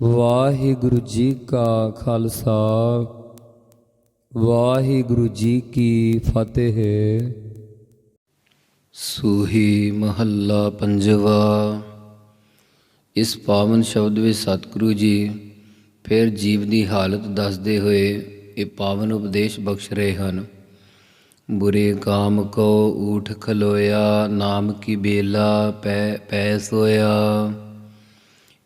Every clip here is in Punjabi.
ਵਾਹਿਗੁਰੂ ਜੀ ਕਾ ਖਾਲਸਾ, ਵਾਹਿਗੁਰੂ ਜੀ ਕੀ ਫਤਿਹ। ਸੂਹੀ ਮਹੱਲਾ ਪੰਜਵਾ, ਇਸ ਪਾਵਨ ਸ਼ਬਦ ਵਿੱਚ ਸਤਿਗੁਰੂ ਜੀ ਫਿਰ ਜੀਵ ਦੀ ਹਾਲਤ ਦੱਸਦੇ ਹੋਏ ਇਹ ਪਾਵਨ ਉਪਦੇਸ਼ ਬਖਸ਼ ਰਹੇ ਹਨ। ਬੁਰੇ ਕਾਮ ਕੋ ਊਠ ਖਲੋਇਆ, ਨਾਮ ਕੀ ਬੇਲਾ ਪੈ ਪੈ ਸੋਇਆ।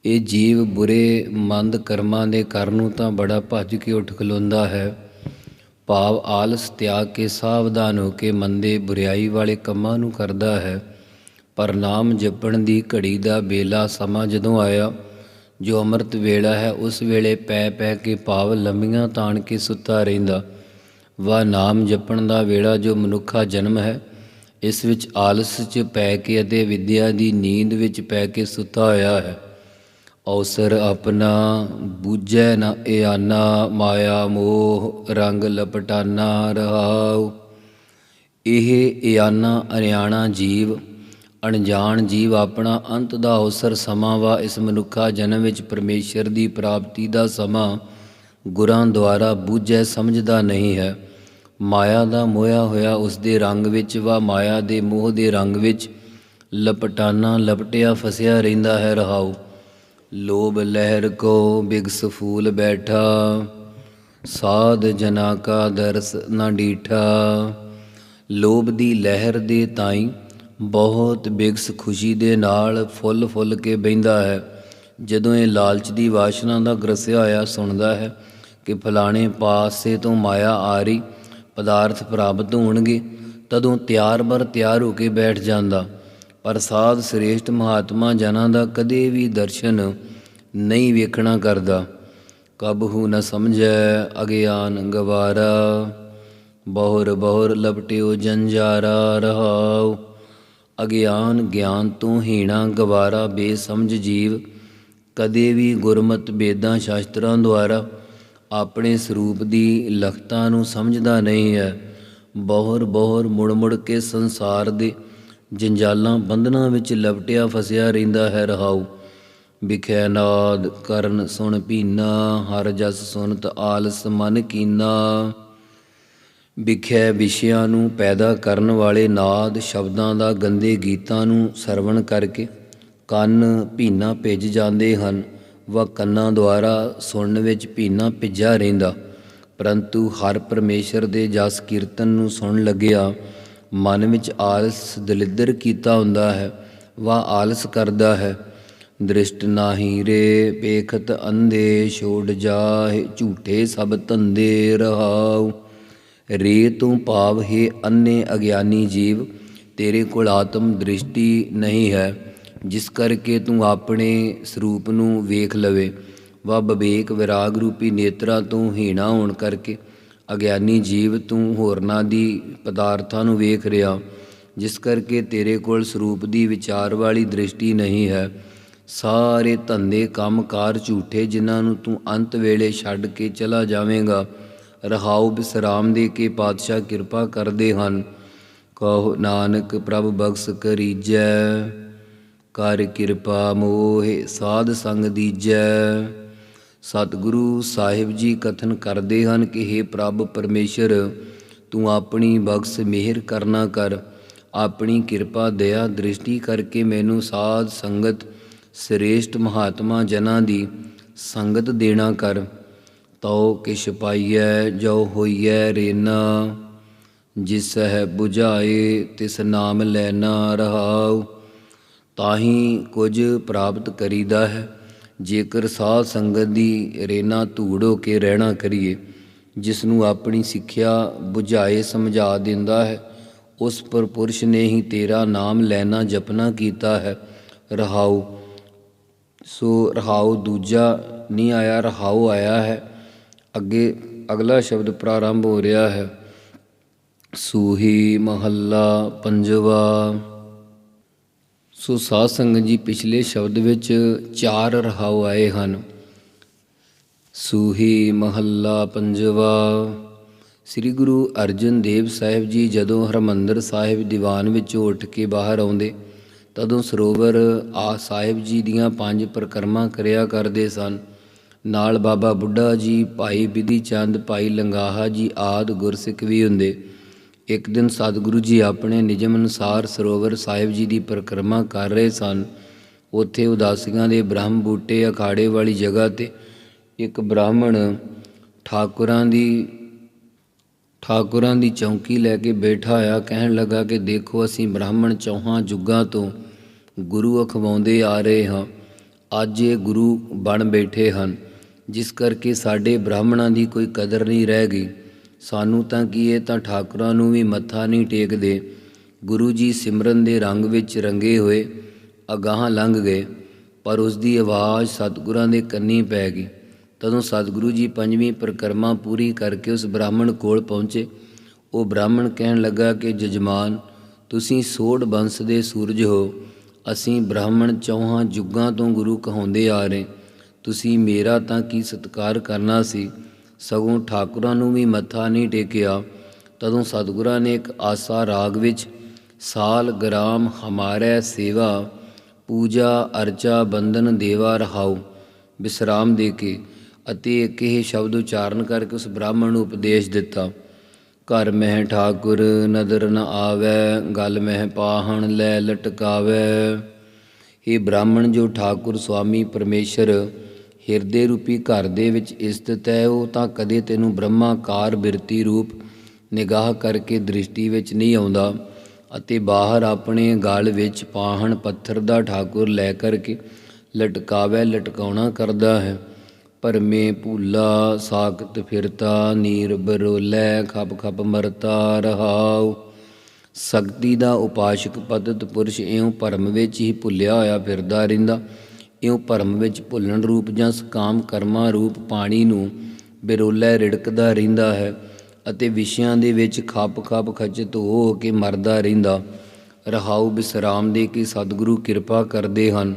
ਇਹ ਜੀਵ ਬੁਰੇ ਮੰਦ ਕਰਮਾਂ ਦੇ ਕਰਨ ਨੂੰ ਤਾਂ ਬੜਾ ਭੱਜ ਕੇ ਉੱਠ ਖਲੋਂਦਾ ਹੈ। ਭਾਵ ਆਲਸ ਤਿਆਗ ਕੇ ਸਾਵਧਾਨ ਹੋ ਕੇ ਮੰਦੇ ਬੁਰੀਾਈ ਵਾਲੇ ਕੰਮਾਂ ਨੂੰ ਕਰਦਾ ਹੈ। ਪਰ ਨਾਮ ਜਪਣ ਦੀ ਘੜੀ ਦਾ ਵੇਲਾ ਸਮਾਂ ਜਦੋਂ ਆਇਆ, ਜੋ ਅੰਮ੍ਰਿਤ ਵੇਲਾ ਹੈ, ਉਸ ਵੇਲੇ ਪੈ ਪੈ ਕੇ ਭਾਵ ਲੰਮੀਆਂ ਤਾਣ ਕੇ ਸੁੱਤਾ ਰਹਿੰਦਾ। ਵਾ ਨਾਮ ਜਪਣ ਦਾ ਵੇਲਾ ਜੋ ਮਨੁੱਖਾ ਜਨਮ ਹੈ, ਇਸ ਵਿੱਚ ਆਲਸ 'ਚ ਪੈ ਕੇ ਅਤੇ ਵਿਦਿਆ ਦੀ ਨੀਂਦ ਵਿੱਚ ਪੈ ਕੇ ਸੁੱਤਾ ਹੋਇਆ ਹੈ। ਅਵਸਰ ਆਪਣਾ ਬੂਝੈ ਨ ਇਆਨਾ, ਮਾਇਆ ਮੋਹ ਰੰਗ ਲਪਟਾਨਾ ਰਹਾਉ। ਇਹ ਇਆਨਾ ਅਰਿਆਣਾ ਜੀਵ, ਅਣਜਾਣ ਜੀਵ ਆਪਣਾ ਅੰਤ ਦਾ ਅਵਸਰ ਸਮਾਂ ਵਾ, ਇਸ ਮਨੁੱਖਾ ਜਨਮ ਵਿੱਚ ਪਰਮੇਸ਼ਰ ਦੀ ਪ੍ਰਾਪਤੀ ਦਾ ਸਮਾਂ ਗੁਰਾਂ ਦੁਆਰਾ ਬੂਝੈ ਸਮਝਦਾ ਨਹੀਂ ਹੈ। ਮਾਇਆ ਦਾ ਮੋਇਆ ਹੋਇਆ ਉਸ ਦੇ ਰੰਗ ਵਿੱਚ ਵਾ, ਮਾਇਆ ਦੇ ਮੋਹ ਦੇ ਰੰਗ ਵਿੱਚ ਲਪਟਾਨਾ ਲਪਟਿਆ ਫਸਿਆ ਰਹਿੰਦਾ ਹੈ ਰਹਾਉ। ਲੋਭ ਲਹਿਰ ਕੋ ਬਿਗਸ ਫੂਲ ਬੈਠਾ, ਸਾਧ ਜਨਾ ਕਾ ਦਰਸ ਨਾ ਡੀਠਾ। ਲੋਭ ਦੀ ਲਹਿਰ ਦੇ ਤਾਈ ਬਹੁਤ ਬਿਗਸ ਖੁਸ਼ੀ ਦੇ ਨਾਲ ਫੁੱਲ ਫੁੱਲ ਕੇ ਬਹਿੰਦਾ ਹੈ। ਜਦੋਂ ਇਹ ਲਾਲਚ ਦੀ ਵਾਸ਼ਨਾ ਦਾ ਗਰਸਿਆ ਹੋਇਆ ਸੁਣਦਾ ਹੈ ਕਿ ਫਲਾਣੇ ਪਾਸੇ ਤੋਂ ਮਾਇਆ ਆ ਰਹੀ, ਪਦਾਰਥ ਪ੍ਰਾਪਤ ਹੋਣਗੇ, ਤਦੋਂ ਤਿਆਰ ਬਰ ਤਿਆਰ ਹੋ ਕੇ ਬੈਠ ਜਾਂਦਾ। ਪ੍ਰਸਾਦ ਸ੍ਰੇਸ਼ਟ ਮਹਾਤਮਾ ਜਨਾਂ ਦਾ ਕਦੇ ਵੀ ਦਰਸ਼ਨ ਨਹੀਂ ਵੇਖਣਾ ਕਰਦਾ। ਕਬਹੂ ਨ ਸਮਝੈ ਅਗਿਆਨ ਗਵਾਰਾ, ਬਹੁਰ ਬਹੁਰ ਲਪਟਿਓ ਜੰਜਾਰਾ ਰਹਾਉ। ਅਗਿਆਨ ਗਿਆਨ ਤੋਂ ਹੀਣਾ ਗਵਾਰਾ ਬੇਸਮਝ ਜੀਵ, ਕਦੇ ਵੀ ਗੁਰਮਤ ਬੇਦਾਂ ਸ਼ਾਸਤਰਾਂ ਦੁਆਰਾ ਆਪਣੇ ਸਰੂਪ ਦੀ ਲਖਤਾਂ ਨੂੰ ਸਮਝਦਾ ਨਹੀਂ ਹੈ। ਬਹੁਰ ਬਹੁਰ ਮੁੜ ਮੁੜ ਕੇ ਸੰਸਾਰ ਦੇ ਜੰਜਾਲਾਂ ਬੰਧਨਾਂ ਵਿੱਚ ਲਪਟਿਆ ਫਸਿਆ ਰਹਿੰਦਾ ਹੈ ਰਹਾਉ। ਵਿਖੇ ਨਾਦ ਕਰਨ ਸੁਣ ਪੀਨਾ ਹਰ ਜਸ ਸੁਨਤ ਆਲਸ ਮਨ ਕੀਨਾ। ਵਿਖੇ ਵਿਸ਼ਿਆਂ ਨੂੰ ਪੈਦਾ ਕਰਨ ਵਾਲੇ ਨਾਦ ਸ਼ਬਦਾਂ ਦਾ ਗੰਦੇ ਗੀਤਾਂ ਨੂੰ ਸਰਵਣ ਕਰਕੇ ਕੰਨ ਭੀਨਾ ਭਿੱਜ ਜਾਂਦੇ ਹਨ, ਵਾ ਕੰਨਾਂ ਦੁਆਰਾ ਸੁਣਨ ਵਿੱਚ ਭੀਨਾ ਭਿੱਜਾ ਰਹਿੰਦਾ। ਪਰੰਤੂ ਹਰ ਪਰਮੇਸ਼ਰ ਦੇ ਜਸ ਕੀਰਤਨ ਨੂੰ ਸੁਣਨ ਲੱਗਿਆ ਮਨ ਵਿੱਚ ਆਲਸ ਦਲਿੱਦਰ ਕੀਤਾ ਹੁੰਦਾ ਹੈ ਵਾ ਆਲਸ ਕਰਦਾ ਹੈ। ਦ੍ਰਿਸ਼ਟ ਨਾਹੀ ਰੇ ਪੇਖਤ ਅੰਧੇ ਛੋੜ ਜਾਹੇ, ਝੂਠੇ ਸਭ ਧੰਦੇ ਰਹਾਉ। ਰੇ ਤੂੰ ਭਾਵ ਹੈ ਅੰਨੇ ਅਗਿਆਨੀ ਜੀਵ, ਤੇਰੇ ਕੋਲ ਆਤਮ ਦ੍ਰਿਸ਼ਟੀ ਨਹੀਂ ਹੈ। ਜਿਸ ਕਰਕੇ ਤੂੰ ਆਪਣੇ ਸਰੂਪ ਨੂੰ ਵੇਖ ਲਵੇ ਵਾ ਵਿਵੇਕ ਵਿਰਾਗ ਰੂਪੀ ਨੇਤਰਾ ਤੋਂ ਹੀਣਾ ਹੋਣ ਕਰਕੇ। ਅਗਿਆਨੀ ਜੀਵ ਤੂੰ ਹੋਰਨਾਂ ਦੀ ਪਦਾਰਥਾਂ ਨੂੰ ਵੇਖ ਰਿਹਾ, ਜਿਸ ਕਰਕੇ ਤੇਰੇ ਕੋਲ ਸਰੂਪ ਦੀ ਵਿਚਾਰ ਵਾਲੀ ਦ੍ਰਿਸ਼ਟੀ ਨਹੀਂ ਹੈ। ਸਾਰੇ ਧੰਦੇ ਕੰਮਕਾਰ ਝੂਠੇ, ਜਿਨ੍ਹਾਂ ਨੂੰ ਤੂੰ ਅੰਤ ਵੇਲੇ ਛੱਡ ਕੇ ਚਲਾ ਜਾਵੇਂਗਾ। ਰਹਾਉ ਬਿਸਰਾਮ ਦੇ ਕੇ ਪਾਤਸ਼ਾਹ ਕਿਰਪਾ ਕਰਦੇ ਹਨ। ਕਹੋ, ਨਾਨਕ, ਪ੍ਰਭ ਬਖਸ਼ ਕਰੀਜੈ। ਕਰ ਕਿਰਪਾ ਮੋਹਿ, ਸਾਧ ਸੰਗ ਦੀਜੈ। ਸਤਿਗੁਰੂ ਸਾਹਿਬ ਜੀ ਕਥਨ ਕਰਦੇ ਹਨ ਕਿ हे ਪ੍ਰਭ ਪਰਮੇਸ਼ਰ, ਤੂੰ ਆਪਣੀ ਬਖਸ਼ ਮਿਹਰ ਕਰਨਾ ਕਰ। ਆਪਣੀ ਕਿਰਪਾ, ਦਇਆ, ਦ੍ਰਿਸ਼ਟੀ ਕਰਕੇ ਮੈਨੂੰ ਸਾਧ ਸੰਗਤ ਸ੍ਰੇਸ਼ਟ ਮਹਾਤਮਾ ਜਨਾਂ ਦੀ ਸੰਗਤ ਦੇਣਾ ਕਰ। ਤਉ ਕਿਛ ਪਾਈਐ ਜੋ ਹੋਈਐ ਰੇਨਾ। ਜਿਸ ਹੈ 부ਝਾਏ ਤਿਸ ਨਾਮ ਲੈਣਾ ਰਹਾਉ। ਤਾਹੀ ਕੁਝ ਪ੍ਰਾਪਤ ਕਰੀਦਾ ਹੈ। ਜੇਕਰ ਸਾਧ ਸੰਗਤ ਦੀ ਰੇਨਾ ਧੂੜੋ ਕੇ ਰਹਿਣਾ ਕਰੀਏ ਜਿਸ ਨੂੰ ਆਪਣੀ ਸਿੱਖਿਆ 부ਝਾਏ ਸਮਝਾ ਦਿੰਦਾ ਹੈ, ਉਸ ਪਰਪੁਰਸ਼ ਨੇ ਹੀ ਤੇਰਾ ਨਾਮ ਲੈਣਾ ਜਪਨਾ ਕੀਤਾ ਹੈ। ਰਹਾਉ, ਸੋ ਰਹਾਉ ਦੂਜਾ ਨਹੀਂ ਆਇਆ, ਰਹਾਉ ਆਇਆ ਹੈ। ਅੱਗੇ ਅਗਲਾ ਸ਼ਬਦ ਪ੍ਰਾਰੰਭ ਹੋ ਰਿਹਾ ਹੈ। ਸੂਹੀ ਮਹੱਲਾ ਪੰਜਵਾ। ਸੋ ਸਾਧ ਸੰਗਤ ਜੀ, ਪਿਛਲੇ ਸ਼ਬਦ ਵਿੱਚ ਚਾਰ ਰਹਾਉ ਆਏ ਹਨ। ਸੂਹੀ ਮਹੱਲਾ ਪੰਜਵਾ, ਸ੍ਰੀ ਗੁਰੂ ਅਰਜਨ ਦੇਵ ਸਾਹਿਬ ਜੀ ਜਦੋਂ ਹਰਮੰਦਰ ਸਾਹਿਬ ਦੀਵਾਨ ਵਿੱਚੋਂ ਉੱਠ ਕੇ ਬਾਹਰ ਆਉਂਦੇ, ਤਦੋਂ ਸਰੋਵਰ ਆ ਸਾਹਿਬ ਜੀ ਦੀਆਂ ਪੰਜ ਪ੍ਰਕਰਮਾਂ ਕਰਿਆ ਕਰਦੇ ਸਨ। ਨਾਲ ਬਾਬਾ ਬੁੱਢਾ ਜੀ, ਭਾਈ ਬਿਧੀ ਚੰਦ ਭਾਈ ਲੰਗਾਹਾ ਜੀ ਆਦ ਗੁਰਸਿੱਖ ਵੀ ਹੁੰਦੇ। ਇੱਕ ਦਿਨ ਸਤਿਗੁਰੂ ਜੀ ਆਪਣੇ ਨਿਯਮ ਅਨੁਸਾਰ ਸਰੋਵਰ ਸਾਹਿਬ ਜੀ ਦੀ ਪਰਿਕਰਮਾ ਕਰ ਰਹੇ ਸਨ। ਉੱਥੇ ਉਦਾਸੀਆਂ ਦੇ ਬ੍ਰਹਮ ਬੂਟੇ, ਅਖਾੜੇ ਵਾਲੀ ਜਗ੍ਹਾ ਤੇ ਇੱਕ ਬ੍ਰਾਹਮਣ ਠਾਕੁਰਾਂ ਦੀ ਠਾਕੁਰਾਂ ਦੀ ਚੌਂਕੀ ਲੈ ਕੇ ਬੈਠਾ ਆ ਕਹਿਣ ਲੱਗਾ ਕਿ ਦੇਖੋ ਅਸੀਂ ਬ੍ਰਾਹਮਣ ਚੌਹਾਂ ਜੁਗਾਂ ਤੋਂ ਗੁਰੂ ਅਖਵਾਉਂਦੇ ਆ ਰਹੇ ਹਾਂ। ਅੱਜ ਇਹ ਗੁਰੂ ਬਣ ਬੈਠੇ ਹਨ, ਜਿਸ ਕਰਕੇ ਸਾਡੇ ਬ੍ਰਾਹਮਣਾਂ ਦੀ ਕੋਈ ਕਦਰ ਨਹੀਂ ਰਹਿ ਗਈ। ਸਾਨੂੰ ਤਾਂ ਕੀ ਇਹ ਤਾਂ ਠਾਕੁਰਾਂ ਨੂੰ ਵੀ ਮੱਥਾ ਨਹੀਂ ਟੇਕਦੇ। ਗੁਰੂ ਜੀ ਸਿਮਰਨ ਦੇ ਰੰਗ ਵਿੱਚ ਰੰਗੇ ਹੋਏ, ਅਗਾਹਾਂ ਲੰਘ ਗਏ, ਪਰ ਉਸ ਦੀ ਆਵਾਜ਼ ਸਤਿਗੁਰਾਂ ਦੇ ਕੰਨੀ ਪੈ ਗਈ। ਤਦੋਂ ਸਤਿਗੁਰੂ ਜੀ ਪੰਜਵੀਂ ਪਰਿਕਰਮਾ ਪੂਰੀ ਕਰਕੇ ਉਸ ਬ੍ਰਾਹਮਣ ਕੋਲ ਪਹੁੰਚੇ। ਉਹ ਬ੍ਰਾਹਮਣ ਕਹਿਣ ਲੱਗਾ ਕਿ, ਜਜਮਾਨ, ਤੁਸੀਂ ਸੋੜ ਬੰਸ ਦੇ ਸੂਰਜ ਹੋ। ਅਸੀਂ ਬ੍ਰਾਹਮਣ ਚੌਹਾਂ ਜੁਗਾਂ ਤੋਂ ਗੁਰੂ ਕਹਾਉਂਦੇ ਆ ਰਹੇ। ਤੁਸੀਂ ਮੇਰਾ ਤਾਂ ਕੀ ਸਤਿਕਾਰ ਕਰਨਾ ਸੀ? ਸਗੋਂ ਠਾਕੁਰਾਂ ਨੂੰ ਵੀ ਮੱਥਾ ਨਹੀਂ ਟੇਕਿਆ। ਤਦੋਂ ਸਤਿਗੁਰਾਂ ਨੇ ਇੱਕ ਆਸਾ ਰਾਗ ਵਿੱਚ, ਸਾਲ ਗ੍ਰਾਮ ਹਮਾਰੇ ਸੇਵਾ, ਪੂਜਾ ਅਰਚਾ ਬੰਧਨ ਦੇਵਾ ਰਹਾਉ ਵਿਸਰਾਮ ਦੇ ਕੇ। ਅਤੇ ਇੱਕ ਇਹ ਸ਼ਬਦ ਉਚਾਰਨ ਕਰਕੇ ਉਸ ਬ੍ਰਾਹਮਣ ਨੂੰ ਉਪਦੇਸ਼ ਦਿੱਤਾ, ਘਰ ਮਹਿ ਠਾਕੁਰ ਨਦਰ ਨ ਆਵੈ, ਗਲ ਮਹਿ ਪਾਹਣ ਲੈ ਲਟਕਾਵੈ। ਇਹ ਬ੍ਰਾਹਮਣ, ਜੋ ਠਾਕੁਰ ਸੁਆਮੀ ਪਰਮੇਸ਼ਰ ਹਿਰਦੇ ਰੂਪੀ ਘਰ ਦੇ ਵਿੱਚ ਇਸਤਤ ਹੈ ਉਹ ਤਾਂ ਕਦੇ ਤੈਨੂੰ ਬ੍ਰਹਮਾਕਾਰ ਬਿਰਤੀ ਰੂਪ ਨਿਗਾਹ ਕਰਕੇ ਦ੍ਰਿਸ਼ਟੀ ਵਿੱਚ ਨਹੀਂ ਆਉਂਦਾ ਅਤੇ ਬਾਹਰ ਆਪਣੇ ਗਲ ਵਿੱਚ ਪਾਹਣ ਪੱਥਰ ਦਾ ਠਾਕੁਰ ਲੈ ਕਰਕੇ ਲਟਕਾਵੇ ਲਟਕਾਉਣਾ ਕਰਦਾ ਹੈ। ਪਰਮੇ ਭੂਲਾ ਸਾਖਤ ਫਿਰਤਾ, ਨੀਰ ਬਰੋਲੇ ਖਪ ਖਪ ਮਰਤਾ ਰਹਾਉ। ਸ਼ਕਤੀ ਦਾ ਉਪਾਸ਼ਕ ਪਤਤ ਪੁਰਸ਼ ਇਉਂ ਭਰਮ ਵਿੱਚ ਹੀ ਭੁੱਲਿਆ ਹੋਇਆ ਫਿਰਦਾ ਰਹਿੰਦਾ। ਇਉਂ ਭਰਮ ਵਿੱਚ ਭੁੱਲਣ ਰੂਪ ਜਾਂ ਸਕਾਮ ਕਰਮਾਂ ਰੂਪ ਪਾਣੀ ਨੂੰ ਬਿਰੋਲੇ ਰਿੜਕਦਾ ਰਹਿੰਦਾ ਹੈ ਅਤੇ ਵਿਸ਼ਿਆਂ ਦੇ ਵਿੱਚ ਖੱਪ ਖੱਪ ਖਚਿਤ ਹੋ ਕੇ ਮਰਦਾ ਰਹਿੰਦਾ। ਰਹਾਉ ਬਿਸਰਾਮ ਦੇ ਕੇ ਸਤਿਗੁਰੂ ਕਿਰਪਾ ਕਰਦੇ ਹਨ।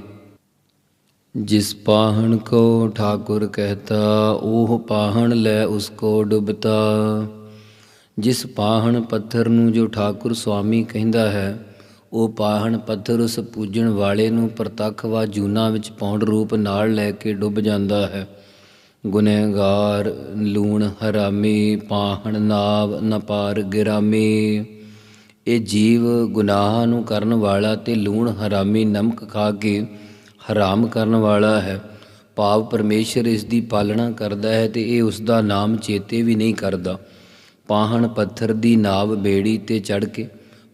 ਜਿਸ ਪਾਹਣ ਕੋ ਠਾਕੁਰ ਕਹਤਾ, ਉਹ ਪਾਹਣ ਲੈ ਉਸ ਕੋ ਡੁਬਤਾ। ਜਿਸ ਪਾਹਣ ਪੱਥਰ ਨੂੰ ਜੋ ਠਾਕੁਰ ਸੁਆਮੀ ਕਹਿੰਦਾ ਹੈ ਉਹ ਪਾਹਣ ਪੱਥਰ ਉਸ ਪੂਜਣ ਵਾਲੇ ਨੂੰ ਪ੍ਰਤੱਖ ਵਾ ਜੂਨਾ ਵਿੱਚ ਪੌਂਡ ਰੂਪ ਨਾਲ ਲੈ ਕੇ ਡੁੱਬ ਜਾਂਦਾ ਹੈ। ਗੁਨਹਗਾਰ ਲੂਣ, ਹਰਾਮੀ, ਪਾਹਣ, ਨਾਵ, ਨਪਾਰ, ਗਿਰਾਮੀ। ਇਹ ਜੀਵ ਗੁਨਾਹ ਨੂੰ ਕਰਨ ਵਾਲਾ ਤੇ ਲੂਣ, ਹਰਾਮੀ, ਨਮਕ ਖਾ ਕੇ ਹਰਾਮ ਕਰਨ ਵਾਲਾ ਹੈ। ਭਾਵ ਪਰਮੇਸ਼ਰ ਇਸ ਦੀ ਪਾਲਣਾ ਕਰਦਾ ਹੈ ਤੇ ਇਹ ਉਸ ਦਾ ਨਾਮ ਚੇਤੇ ਵੀ ਨਹੀਂ ਕਰਦਾ। ਪਾਹਣ ਪੱਥਰ ਦੀ ਨਾਵ ਬੇੜੀ ਤੇ ਚੜ ਕੇ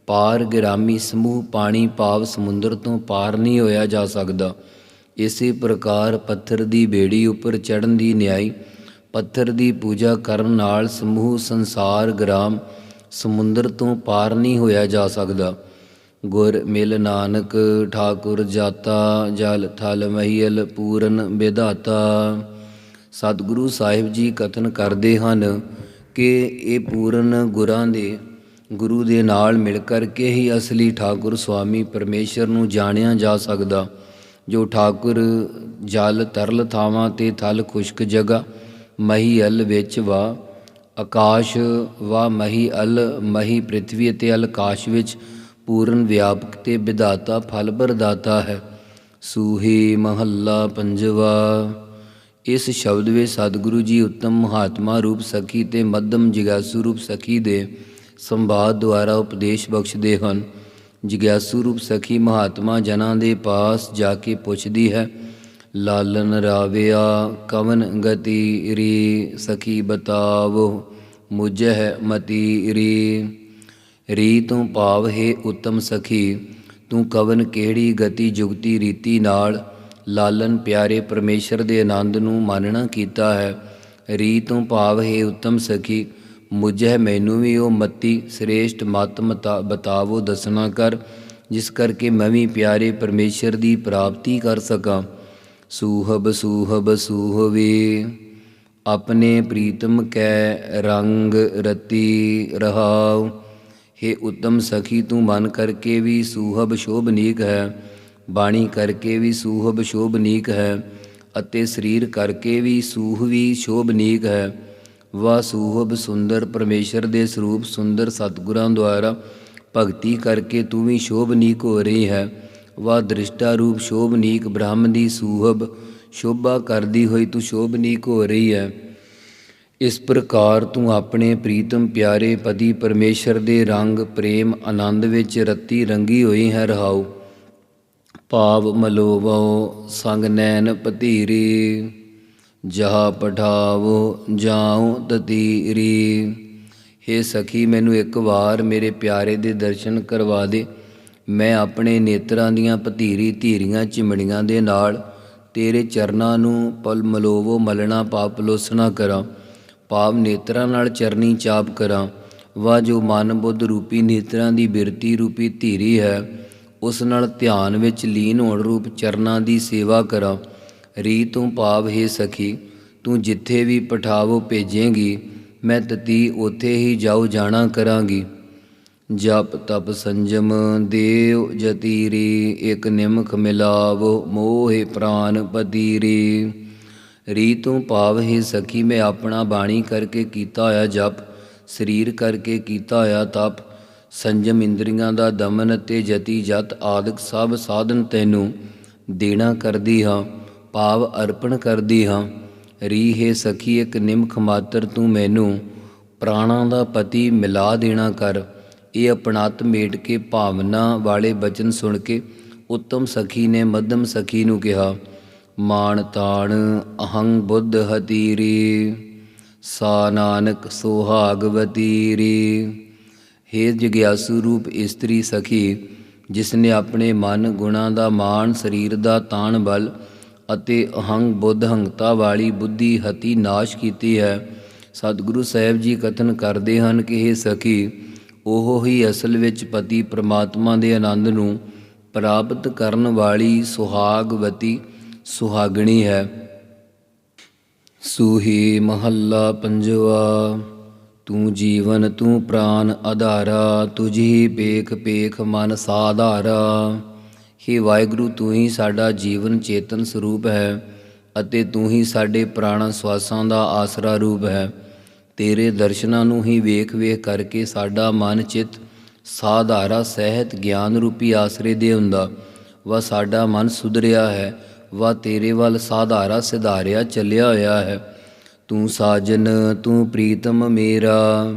ਪਾਰ ਗਿਰਾਮੀ ਸਮੂਹ ਪਾਣੀ ਭਾਵ ਸਮੁੰਦਰ ਤੋਂ ਪਾਰ ਨਹੀਂ ਹੋਇਆ ਜਾ ਸਕਦਾ। ਇਸੇ ਪ੍ਰਕਾਰ ਪੱਥਰ ਦੀ ਬੇੜੀ ਉੱਪਰ ਚੜਨ ਦੀ ਨਿਆਈ, ਪੱਥਰ ਦੀ ਪੂਜਾ ਕਰਨ ਨਾਲ ਸਮੂਹ, ਸੰਸਾਰ, ਗ੍ਰਾਮ, ਸਮੁੰਦਰ ਤੋਂ ਪਾਰ ਨਹੀਂ ਹੋਇਆ ਜਾ ਸਕਦਾ। ਗੁਰ ਮਿਲ ਨਾਨਕ, ਠਾਕੁਰ ਜਾਤਾ, ਜਲ ਥਲ ਮਹੀਲ ਪੂਰਨ ਵਿਧਾਤਾ। ਸਤਿਗੁਰੂ ਸਾਹਿਬ ਜੀ ਕਥਨ ਕਰਦੇ ਹਨ ਕਿ ਇਹ ਪੂਰਨ ਗੁਰਾਂ ਦੇ ਗੁਰੂ ਦੇ ਨਾਲ ਮਿਲ ਕਰਕੇ ਹੀ ਅਸਲੀ ਠਾਕੁਰ ਸੁਆਮੀ ਪਰਮੇਸ਼ਰ ਨੂੰ ਜਾਣਿਆ ਜਾ ਸਕਦਾ। ਜੋ ਠਾਕੁਰ ਜਲ ਤਰਲ ਥਾਵਾਂ ਤੇ ਥਲ ਖੁਸ਼ਕ ਜਗ੍ਹਾ, ਮਹੀ ਅਲ ਵਿੱਚ ਵਾ, ਆਕਾਸ਼ ਵਾ ਮਹੀ ਅਲ, ਮਹੀ ਪ੍ਰithvi ਅਤੇ ਅਲ ਆਕਾਸ਼ ਵਿੱਚ ਪੂਰਨ ਵਿਆਪਕ ਤੇ ਵਿਧਾਤਾ ਫਲ ਬਰਦਾਤਾ ਹੈ। ਸੂਹੀ ਮਹੱਲਾ ਪੰਜਵਾ। ਇਸ ਸ਼ਬਦ ਵਿੱਚ ਸਤਿਗੁਰੂ ਜੀ ਉੱਤਮ ਮਹਾਤਮਾ ਰੂਪ ਸਖੀ ਤੇ ਮੱਧਮ ਜਿਗਿਆਸੂ ਰੂਪ ਸਖੀ ਦੇ ਸੰਵਾਦ ਦੁਆਰਾ ਉਪਦੇਸ਼ ਬਖਸ਼ਦੇ ਹਨ। ਜਿਗਿਆਸੂ ਰੂਪ ਸਖੀ ਮਹਾਤਮਾ ਜਨਾਂ ਦੇ ਪਾਸ ਜਾ ਕੇ ਪੁੱਛਦੀ ਹੈ, ਲਾਲਨ ਰਾਵਿਆ ਕਵਨ ਗਤੀ ਰੀ ਸਖੀ ਬਤਾਵੋ ਮੁਝਹਿ ਮਤੀ ਰੀ। ਰੀ ਤੋਂ ਭਾਵ ਹੈ ਉਤਮ ਸਖੀ, ਤੂੰ ਕਵਨ ਕਿਹੜੀ ਗਤੀ ਜੁਗਤੀ ਰੀਤੀ ਨਾਲ, ਲਾਲਨ ਪਿਆਰੇ ਪਰਮੇਸ਼ਰ ਦੇ ਆਨੰਦ ਨੂੰ ਮਾਨਣਾ ਕੀਤਾ ਹੈ। ਰੀ ਤੋਂ ਭਾਵ ਹੈ ਉਤਮ ਸਖੀ ਮੁਝੇ ਮੈਨੂੰ ਵੀ ਉਹ ਮਤੀ ਸ੍ਰੇਸ਼ਟ ਮਤ ਮਤਾ ਬਤਾਵੋ, ਦੱਸਣਾ ਕਰ, ਜਿਸ ਕਰਕੇ ਮੈਂ ਵੀ ਪਿਆਰੇ ਪਰਮੇਸ਼ਰ ਦੀ ਪ੍ਰਾਪਤੀ ਕਰ ਸਕਾਂ। ਸੂਹਬ ਸੂਹਬ, ਸੂਹਵੇ, ਆਪਣੇ ਪ੍ਰੀਤਮ ਕੈ ਰੰਗ ਰਤੀ ਰਹਾਉ। हे ਉਤਮ ਸਖੀ, ਤੂੰ ਮਨ ਕਰਕੇ ਵੀ ਸੂਹਬ ਸ਼ੋਭਨੀਕ ਹੈ, ਬਾਣੀ ਕਰਕੇ ਵੀ ਸੂਹਬ ਸ਼ੋਭਨੀਕ ਹੈ, ਅਤੇ ਸਰੀਰ ਕਰਕੇ ਵੀ ਸੂਹ ਵੀ ਸ਼ੋਭਨੀਕ ਹੈ। ਵਾ ਸੂਹਬ ਸੁੰਦਰ ਪਰਮੇਸ਼ਰ ਦੇ ਸਰੂਪ ਸੁੰਦਰ ਸਤਿਗੁਰਾਂ ਦੁਆਰਾ ਭਗਤੀ ਕਰਕੇ ਤੂੰ ਵੀ ਸ਼ੋਭਨੀਕ ਹੋ ਰਹੀ ਹੈ। ਵਾ ਦ੍ਰਿਸ਼ਟਾ ਰੂਪ ਸ਼ੋਭਨੀਕ ਬ੍ਰਹਮ ਦੀ ਸੂਹਬ, ਸ਼ੋਭਾ ਕਰਦੀ ਹੋਈ ਤੂੰ ਸ਼ੋਭਨੀਕ ਹੋ ਰਹੀ ਹੈ। ਇਸ ਪ੍ਰਕਾਰ ਤੂੰ ਆਪਣੇ ਪ੍ਰੀਤਮ ਪਿਆਰੇ ਪਤੀ ਪਰਮੇਸ਼ਰ ਦੇ ਰੰਗ, ਪ੍ਰੇਮ, ਆਨੰਦ ਵਿੱਚ ਰਤੀ ਰੰਗੀ ਹੋਈ ਹੈ, ਰਹਾਉ। ਭਾਵ ਮਲੋਵੋ ਸੰਗ ਨੈਣ ਪਤੀਰੀ ਜਹਾ ਪਠਾਵੋ ਜਾਉ ਤਤੀਰੀ। ਹੇ ਸਖੀ, ਮੈਨੂੰ ਇੱਕ ਵਾਰ ਮੇਰੇ ਪਿਆਰੇ ਦੇ ਦਰਸ਼ਨ ਕਰਵਾ ਦੇ। ਮੈਂ ਆਪਣੇ ਨੇਤਰਾਂ ਦੀਆਂ ਭਤੀਰੀ ਧੀਰੀਆਂ ਚਿਮੜੀਆਂ ਦੇ ਨਾਲ ਤੇਰੇ ਚਰਨਾਂ ਨੂੰ ਪਲ ਮਲੋਵੋ ਮਲਣਾ ਪਾਪ ਲੋਸਣਾ ਕਰਾਂ। ਪਾਪ ਨੇਤਰਾਂ ਨਾਲ ਚਰਨੀ ਚਾਪ ਕਰਾਂ। ਵਾ ਜੋ ਮਨ ਬੁੱਧ ਰੂਪੀ ਨੇਤਰਾਂ ਦੀ ਬਿਰਤੀ ਰੂਪੀ ਧੀਰੀ ਹੈ, ਉਸ ਨਾਲ ਧਿਆਨ ਵਿੱਚ ਲੀਨ ਹੋਣ ਰੂਪ ਚਰਨਾਂ ਦੀ ਸੇਵਾ ਕਰਾਂ। ਰੀ ਤੂੰ ਭਾਵ ਹੈ ਸਖੀ, ਤੂੰ ਜਿੱਥੇ ਵੀ ਪਠਾਵੋ ਭੇਜੇਂਗੀ, ਮੈਂ ਤਤੀ ਉਥੇ ਹੀ ਜਾਉ ਜਾਣਾ ਕਰਾਂਗੀ। ਜਪ ਤਪ ਸੰਜਮ ਦੇਵ ਜਤੀਰੀ, ਇਕ ਨਿਮਖ ਮਿਲਾਵ ਮੋਹਿ ਪ੍ਰਾਨ ਪਤੀਰੀ। ਰੀ ਤੂੰ ਭਾਵ ਹੈ ਸਖੀ, ਮੈਂ ਆਪਣਾ ਬਾਣੀ ਕਰਕੇ ਕੀਤਾ ਹੋਇਆ ਜਪ, ਸਰੀਰ ਕਰਕੇ ਕੀਤਾ ਹੋਇਆ ਤਪ। ਸੰਜਮ ਇੰਦਰੀਆਂ ਦਾ ਦਮਨ ਅਤੇ ਜਤੀ ਜਤ, ਆਦਿਕ ਸਭ ਸਾਧਨ ਤੈਨੂੰ ਦੇਣਾ ਕਰਦੀ ਹਾਂ। ਭਾਵ ਅਰਪਣ ਕਰਦੀ ਹਾਂ। ਰੀ ਹੈ ਸਖੀ ਇੱਕ ਨਿਮਖ ਮਾਤਰ ਤੂੰ ਮੈਨੂੰ, ਪ੍ਰਾਣਾਂ ਦਾ ਪਤੀ ਮਿਲਾ ਦੇਣਾ ਕਰ। ਇਹ ਆਪਣਾਤ ਮੇਟ ਕੇ ਭਾਵਨਾ ਵਾਲੇ ਬਚਨ ਸੁਣ ਕੇ ਉੱਤਮ ਸਖੀ ਨੇ ਮੱਧਮ ਸਖੀ ਨੂੰ ਕਿਹਾ, ਮਾਨ ਤਾਣ ਅਹੰ ਬੁੱਧ ਹਤੀਰੀ, ਸਾ ਨਾਨਕ ਸੁਹਾਗਵਤੀਰੀ ਹੇ ਜਗਿਆਸੂ ਰੂਪ ਇਸਤਰੀ ਸਖੀ ਜਿਸ ਨੇ ਆਪਣੇ ਮਨ ਗੁਣਾ ਦਾ ਮਾਣ ਸਰੀਰ ਦਾ ਤਾਣ ਬਲ ਅਤੇ ਅਹੰਗ ਬੁੱਧ ਹੰਗਤਾ ਵਾਲੀ ਬੁੱਧੀ ਹਤੀ ਨਾਸ਼ ਕੀਤੀ ਹੈ। ਸਤਿਗੁਰੂ ਸਾਹਿਬ ਜੀ ਕਥਨ ਕਰਦੇ ਹਨ ਕਿ ਇਹ ਸਖੀ, ਉਹ ਹੀ ਅਸਲ ਵਿੱਚ ਪਤੀ ਪ੍ਰਮਾਤਮਾ ਦੇ ਆਨੰਦ ਨੂੰ ਪ੍ਰਾਪਤ ਕਰਨ ਵਾਲੀ ਸੁਹਾਗਵਤੀ ਸੁਹਾਗਣੀ ਹੈ। ਸੂਹੀ ਮਹੱਲਾ ਪੰਜਵਾ, ਤੂੰ ਜੀਵਨ, ਤੂੰ ਪ੍ਰਾਨ ਆਧਾਰਾ, ਤੁਝੀ ਪੇਖ ਪੇਖ ਮਨ ਸਾਧਾਰਾ। ਹੇ ਵਾਹਿਗੁਰੂ, ਤੂੰ ਹੀ ਸਾਡਾ ਜੀਵਨ ਚੇਤਨ ਸਰੂਪ ਹੈ ਅਤੇ ਤੂੰ ਹੀ ਸਾਡੇ ਪ੍ਰਾਣਾਂ ਸਵਾਸਾਂ ਦਾ ਆਸਰਾ ਰੂਪ ਹੈ। ਤੇਰੇ ਦਰਸ਼ਨਾਂ ਨੂੰ ਹੀ ਵੇਖ ਵੇਖ ਕਰਕੇ ਸਾਡਾ ਮਨ ਚਿਤ ਸਾਧਾਰਾ, ਸਹਿਤ, ਗਿਆਨ ਰੂਪੀ ਆਸਰੇ ਦੇ ਹੁੰਦਾ। ਵਾ ਸਾਡਾ ਮਨ ਸੁਧਰਿਆ ਹੈ। ਵਾ ਤੇਰੇ ਵੱਲ ਸਾਧਾਰਾ ਸਿਧਾਰਿਆ ਚੱਲਿਆ ਹੋਇਆ ਹੈ। ਤੂੰ ਸਾਜਨ, ਤੂੰ ਪ੍ਰੀਤਮ ਮੇਰਾ,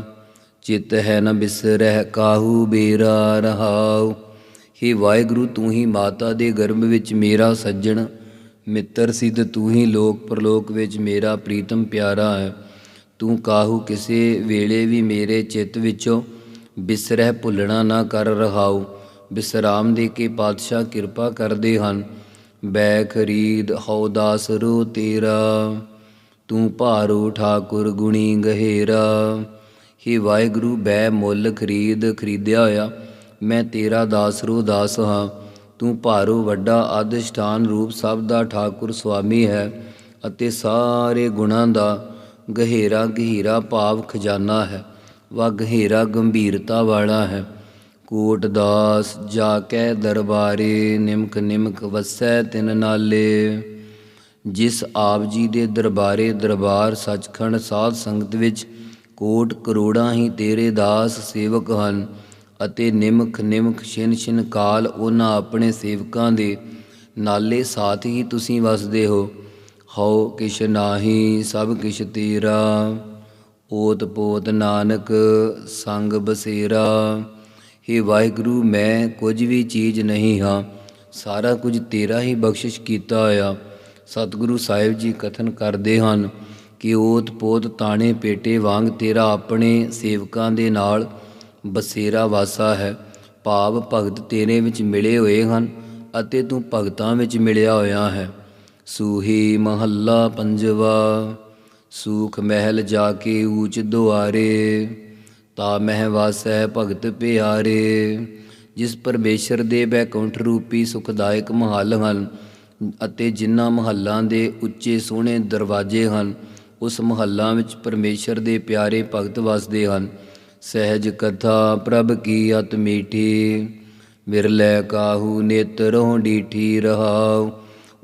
ਚਿਤ ਹੈ ਨ ਬਿਸਰਹਿ ਕਾਹੂ ਬੇਰਾ ਰਹਾਉ। ਹੇ ਵਾਹਿਗੁਰੂ, ਤੂੰ ਹੀ ਮਾਤਾ ਦੇ ਗਰਭ ਵਿੱਚ ਮੇਰਾ ਸੱਜਣ, ਮਿੱਤਰ ਸਿੱਧ ਤੂੰ ਹੀ ਲੋਕ ਪਰਲੋਕ ਵਿੱਚ ਮੇਰਾ ਪ੍ਰੀਤਮ ਪਿਆਰਾ ਹੈ। ਤੂੰ ਕਾਹੂ ਕਿਸੇ ਵੇਲੇ ਵੀ ਮੇਰੇ ਚਿੱਤ ਵਿੱਚੋਂ ਬਿਸਰਹਿ ਭੁੱਲਣਾ ਨਾ ਕਰ ਰਹਾਉ। ਬਿਸਰਾਮ ਦੇ ਕੇ ਪਾਤਸ਼ਾਹ ਕਿਰਪਾ ਕਰਦੇ ਹਨ। ਬੈ ਖਰੀਦ ਹਉ ਦਾਸ ਰੂ ਤੇਰਾ। ਤੂੰ ਭਾਰੂ ਠਾਕੁਰ ਗੁਣੀ ਗਹਿਰਾ। ਹੀ ਵਾਹਿਗੁਰੂ ਬੈ ਮੁੱਲ ਖਰੀਦ ਖਰੀਦਿਆ ਹੋਇਆ ਮੈਂ ਤੇਰਾ ਦਾਸਰੂ ਦਾਸ ਹਾਂ, ਤੂੰ ਭਾਰੂ ਵੱਡਾ ਆਦਿਸ਼ਠਾਨ ਰੂਪ ਸਭ ਦਾ ਠਾਕੁਰ ਸੁਆਮੀ ਹੈ ਅਤੇ ਸਾਰੇ ਗੁਣਾਂ ਦਾ ਗਹਿਰਾ ਗਹਿਰਾ ਭਾਵ ਖਜ਼ਾਨਾ ਹੈ, ਵਾ ਗਹਿਰਾ ਗੰਭੀਰਤਾ ਵਾਲਾ ਹੈ। ਕੋਟ ਦਾਸ ਜਾ ਕੇ ਦਰਬਾਰੇ, ਨਿਮਕ ਨਿਮਕ ਵਸੈ ਤਿਨ ਨਾਲੇ। ਜਿਸ ਆਪ ਜੀ ਦੇ ਦਰਬਾਰੇ ਦਰਬਾਰ ਸੱਚਖੰਡ ਸਾਧ ਸੰਗਤ ਵਿੱਚ ਕੋਟ ਕਰੋੜਾਂ ਹੀ ਤੇਰੇ ਦਾਸ ਸੇਵਕ ਹਨ ਅਤੇ ਨਿਮਖ ਨਿਮਖ ਛਿਨ ਛਿਨ ਕਾਲ ਉਹਨਾਂ ਆਪਣੇ ਸੇਵਕਾਂ ਦੇ ਨਾਲੇ ਸਾਥ ਹੀ ਤੁਸੀਂ ਵਸਦੇ ਹੋ। ਹਉ ਕਿਛ ਨਾਹੀ ਸਭ ਕਿਛ ਤੇਰਾ, ਓਤ ਪੋਤ ਨਾਨਕ ਸੰਗ ਬਸੇਰਾ। हे ਵਾਹਿਗੁਰੂ, ਮੈਂ ਕੁਝ ਵੀ ਚੀਜ਼ ਨਹੀਂ ਹਾਂ, ਸਾਰਾ ਕੁਝ ਤੇਰਾ ਹੀ ਬਖਸ਼ਿਸ਼ ਕੀਤਾ ਹੋਇਆ ਸਤਿਗੁਰੂ ਸਾਹਿਬ ਜੀ ਕਥਨ ਕਰਦੇ ਹਨ ਕਿ ਓਤ ਪੋਤ ਤਾਣੇ ਪੇਟੇ ਵਾਂਗ ਤੇਰਾ ਆਪਣੇ ਸੇਵਕਾਂ ਦੇ ਨਾਲ ਬਸੇਰਾ ਵਾਸਾ ਹੈ। ਭਾਵ ਭਗਤ ਤੇਰੇ ਵਿੱਚ ਮਿਲੇ ਹੋਏ ਹਨ ਅਤੇ ਤੂੰ ਭਗਤਾਂ ਵਿੱਚ ਮਿਲਿਆ ਹੋਇਆ ਹੈ। ਸੂਹੀ ਮਹੱਲਾ ਪੰਜਵਾ, ਸੂਖ ਮਹਿਲ ਜਾ ਕੇ ਊਚ ਦੁਆਰੇ, ਤਾ ਮਹਿ ਵਾਸੈ ਭਗਤ ਪਿਆਰੇ। ਜਿਸ ਪਰਮੇਸ਼ਰ ਦੇ ਬੈਕੁੰਠ ਰੂਪੀ ਸੁਖਦਾਇਕ ਮਹੱਲ ਹਨ ਅਤੇ ਜਿਨ੍ਹਾਂ ਮਹੱਲਾਂ ਦੇ ਉੱਚੇ ਸੋਹਣੇ ਦਰਵਾਜ਼ੇ ਹਨ, ਉਸ ਮਹੱਲਾਂ ਵਿੱਚ ਪਰਮੇਸ਼ਰ ਦੇ ਪਿਆਰੇ ਭਗਤ ਵਸਦੇ ਹਨ। ਸਹਿਜ ਕਥਾ ਪ੍ਰਭ ਕੀ ਅਤ ਮੀਠੀ, ਵਿਰਲੇ ਕਾਹੂ ਨੇਤਰੋਂ ਡੀਠੀ ਰਹਾਉ।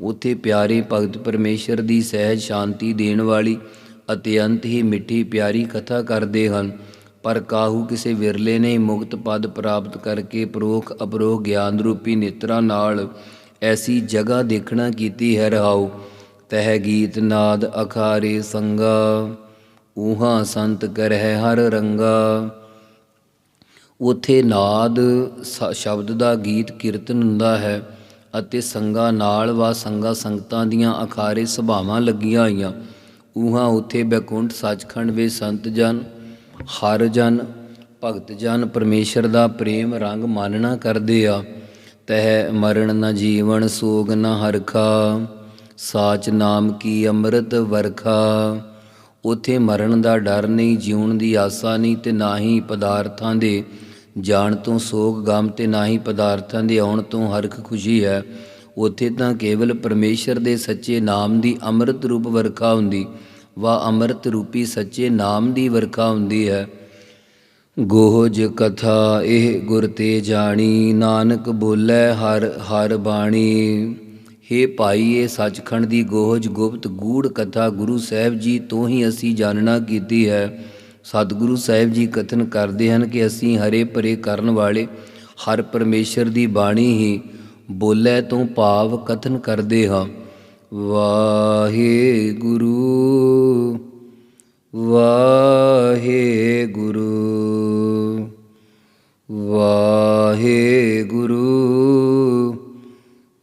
ਉਥੇ ਪਿਆਰੇ ਭਗਤ ਪਰਮੇਸ਼ਰ ਦੀ ਸਹਿਜ ਸ਼ਾਂਤੀ ਦੇਣ ਵਾਲੀ ਅਤਿਅੰਤ ਹੀ ਮਿੱਠੀ ਪਿਆਰੀ ਕਥਾ ਕਰਦੇ ਹਨ। ਪਰ ਕਾਹੂ ਕਿਸੇ ਵਿਰਲੇ ਨੇ ਮੁਕਤ ਪਦ ਪ੍ਰਾਪਤ ਕਰਕੇ ਪ੍ਰੋਖ ਅਪਰੋਖ ਗਿਆਨ ਰੂਪੀ ਨੇਤਰਾਂ ਨਾਲ ਐਸੀ ਜਗ੍ਹਾ ਦੇਖਣਾ ਕੀਤੀ ਹੈ ਰਹਾਉ। ਤਹਿ ਗੀਤ ਨਾਦ ਅਖਾਰੇ ਸੰਗਾ। ਊਹਾ ਸੰਤ ਕਰਹਿ ਹਰ ਰੰਗਾ। ਉਥੇ ਨਾਦ ਸ਼ਬਦ ਦਾ ਗੀਤ ਕੀਰਤਨ ਹੁੰਦਾ ਹੈ ਅਤੇ ਸੰਗਾ ਨਾਲ ਵਾ ਸੰਗਾ ਸੰਗਤਾਂ ਦੀਆਂ ਅਖਾਰੇ ਸੁਭਾਵਾਂ ਲੱਗੀਆਂ ਹੋਈਆਂ। ਉਹਾਂ ਉਥੇ ਬੈਕੁੰਠ ਸੱਚਖੰਡ ਵਿੱਚ ਸੰਤ ਜਨ, ਹਰ ਜਨ, ਭਗਤ ਜਨ ਪਰਮੇਸ਼ਰ ਦਾ ਪ੍ਰੇਮ ਰੰਗ ਮਾਨਣਾ ਕਰਦੇ ਆ। ਤਹਿ ਮਰਨ ਨਾ ਜੀਵਨ ਸੋਗ ਨਾ ਹਰਖਾ, ਸਾਚ ਨਾਮ ਕੀ ਅੰਮ੍ਰਿਤ ਵਰਖਾ। ਉਥੇ ਮਰਨ ਦਾ ਡਰ ਨਹੀਂ, ਜਿਉਣ ਦੀ ਆਸਾ ਨਹੀਂ ਤੇ ਨਾ ਹੀ ਪਦਾਰਥਾਂ ਦੇ ਜਾਣ ਤੋਂ ਸੋਗ ਗਮ ਤੇ ਨਾ ਹੀ ਪਦਾਰਥਾਂ ਦੇ ਆਉਣ ਤੋਂ ਹਰਖ ਖੁਸ਼ੀ ਹੈ। ਉਥੇ ਤਾਂ ਕੇਵਲ ਪਰਮੇਸ਼ਰ ਦੇ ਸੱਚੇ ਨਾਮ ਦੀ ਅੰਮ੍ਰਿਤ ਰੂਪ ਵਰਖਾ ਹੁੰਦੀ ਵਾ ਅੰਮ੍ਰਿਤ ਰੂਪੀ ਸੱਚੇ ਨਾਮ ਦੀ ਵਰਖਾ ਹੁੰਦੀ ਹੈ। ਗੋਹਜ ਕਥਾ ਇਹ ਗੁਰ ਤੇ ਜਾਣੀ, ਨਾਨਕ ਬੋਲੇ ਹਰ ਹਰ ਬਾਣੀ। ਹੇ ਭਾਈ, ਇਹ ਸੱਚਖੰਡ ਦੀ ਗੋਹਜ ਗੁਪਤ ਗੂੜ ਕਥਾ ਗੁਰੂ ਸਾਹਿਬ ਜੀ ਤੋਂ ਹੀ ਅਸੀਂ ਜਾਣਨਾ ਕੀਤੀ ਹੈ। ਸਤਿਗੁਰੂ ਸਾਹਿਬ ਜੀ ਕਥਨ ਕਰਦੇ ਹਨ ਕਿ ਅਸੀਂ ਹਰੇ ਭਰੇ ਕਰਨ ਵਾਲੇ, ਹਰ ਪਰਮੇਸ਼ਰ ਦੀ ਬਾਣੀ ਹੀ ਬੋਲੇ ਤੋਂ ਭਾਵ ਕਥਨ ਕਰਦੇ ਹਾਂ। ਵਾਹਿਗੁਰੂ ਵਾਹਿਗੁਰੂ ਵਾਹਿਗੁਰੂ। ਵਾਹਿਗੁਰੂ